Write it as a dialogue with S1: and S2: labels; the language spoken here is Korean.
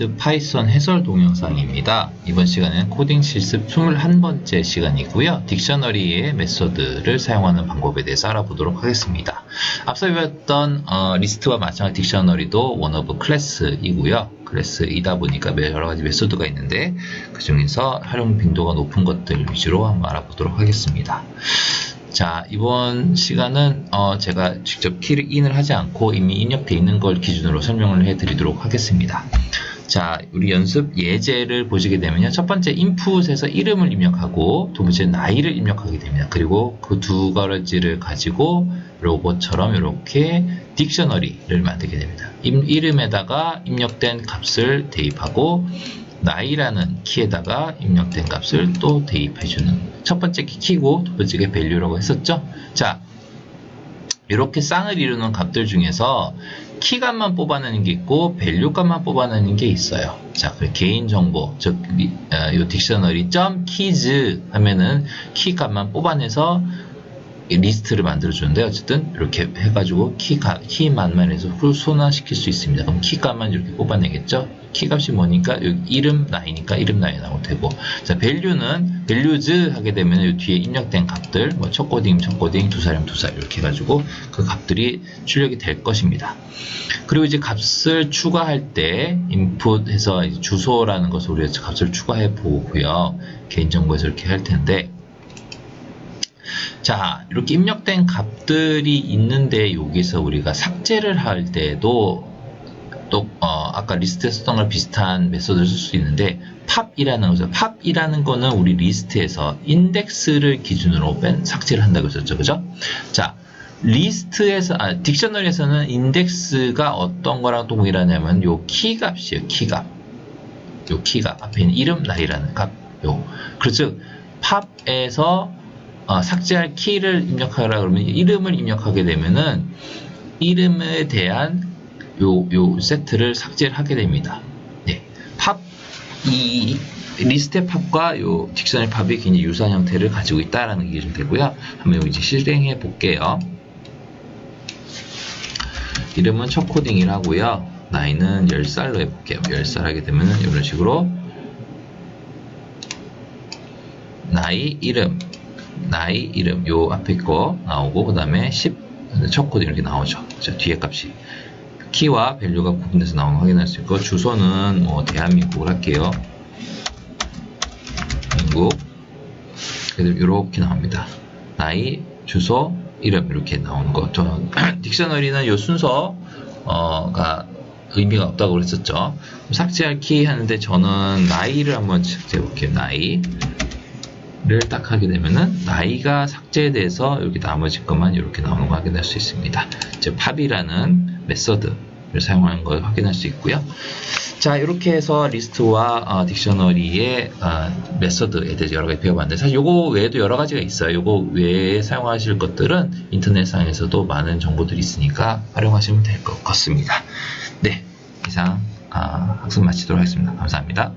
S1: 스탠다드 파이썬 해설 동영상입니다. 이번 시간은 코딩 실습 21번째 시간이고요. 딕셔너리의 메소드를 사용하는 방법에 대해서 알아보도록 하겠습니다. 앞서 배웠던 어, 리스트와 마찬가지 딕셔너리도 원 오브 클래스이고요. 클래스이다 보니까 여러 가지 메소드가 있는데 그 중에서 활용 빈도가 높은 것들 위주로 한번 알아보도록 하겠습니다. 자, 이번 시간은 어, 제가 직접 키를 인을 하지 않고 이미 입력되어 있는 걸 기준으로 설명을 해 드리도록 하겠습니다. 자, 우리 연습 예제를 보시게 되면요. 첫 번째 인풋에서 이름을 입력하고 두 번째 나이를 입력하게 됩니다. 그리고 그 두 가지를 가지고 로봇처럼 이렇게 딕셔너리를 만들게 됩니다. 이름에다가 입력된 값을 대입하고 나이라는 키에다가 입력된 값을 또 대입해주는 첫 번째 키 키고 두 번째가 value라고 했었죠. 자, 이렇게 쌍을 이루는 값들 중에서 키 값만 뽑아내는 게 있고 value 값만 뽑아내는 게 있어요. 자, 그 개인 정보, 즉, 어, 요 딕셔너리 점 keys 하면은 키 값만 뽑아내서 리스트를 만들어 주는데 어쨌든 이렇게 해가지고 키, 가, 키만만 해서 후손화시킬 수 있습니다. 그럼 키 값만 이렇게 뽑아내겠죠? 키 값이 뭐니까 이름 나이니까 이름 나이 나올 테고 자 value는 values 하게 되면 이 뒤에 입력된 값들 뭐 첫 코딩 첫 코딩 두 살이면 두살 이렇게 해가지고 그 값들이 출력이 될 것입니다. 그리고 이제 값을 추가할 때 input해서 주소라는 것을 우리가 값을 추가해 보고요. 개인정보에서 이렇게 할 텐데 자, 이렇게 입력된 값들이 있는데 여기서 우리가 삭제를 할 때도 또 어, 아까 리스트에 썼던 걸 비슷한 메소드를 쓸 수 있는데 팝이라는 거죠. 팝이라는 거는 우리 리스트에서 인덱스를 기준으로 뺀 삭제를 한다고 했었죠. 그죠? 자, 리스트에서 아, 딕셔너리에서는 인덱스가 어떤 거랑 동일하냐면 요 키 값이에요. 키 값. 요 키가 앞에 있는 이름 나이라는 값. 요. 그렇죠. 팝에서 어, 삭제할 키를 입력하라 그러면 이름을 입력하게 되면은 이름에 대한 요, 요 세트를 삭제를 하게 됩니다. 네. 팝, 이 리스트의 팝과 요 딕셔너리 팝이 굉장히 유사한 형태를 가지고 있다라는 게 좀 되고요. 한번 이제 실행해 볼게요. 이름은 첫 코딩이라고요. 나이는 10살로 해볼게요. 10살 하게 되면은 이런 식으로 나이, 이름, 나이, 이름 요 앞에 거 나오고 그 다음에 10첫 코드 이렇게 나오죠. 자, 뒤에 값이 키와 밸류가 구분돼서 나오는 거 확인할 수 있고 주소는 뭐 대한민국을 할게요. 미국 이렇게 나옵니다. 나이, 주소, 이름 이렇게 나오는 거. 저 딕셔너리는 요 순서가 의미가 없다고 그랬었죠. 삭제할 키 하는데 저는 나이를 한번 삭제해 볼게요. 나이 를 딱 하게 되면은 나이가 삭제돼서 여기 나머지 것만 이렇게 나오는 거 확인할 수 있습니다. 즉 팝이라는 메서드를 사용하는 걸 확인할 수 있고요. 자 이렇게 해서 리스트와 어, 딕셔너리의 어, 메서드에 대해서 여러 가지 배워봤는데 사실 요거 외에도 여러 가지가 있어요. 요거 외에 사용하실 것들은 인터넷상에서도 많은 정보들이 있으니까 활용하시면 될 것 같습니다. 네 이상 아, 학습 마치도록 하겠습니다. 감사합니다.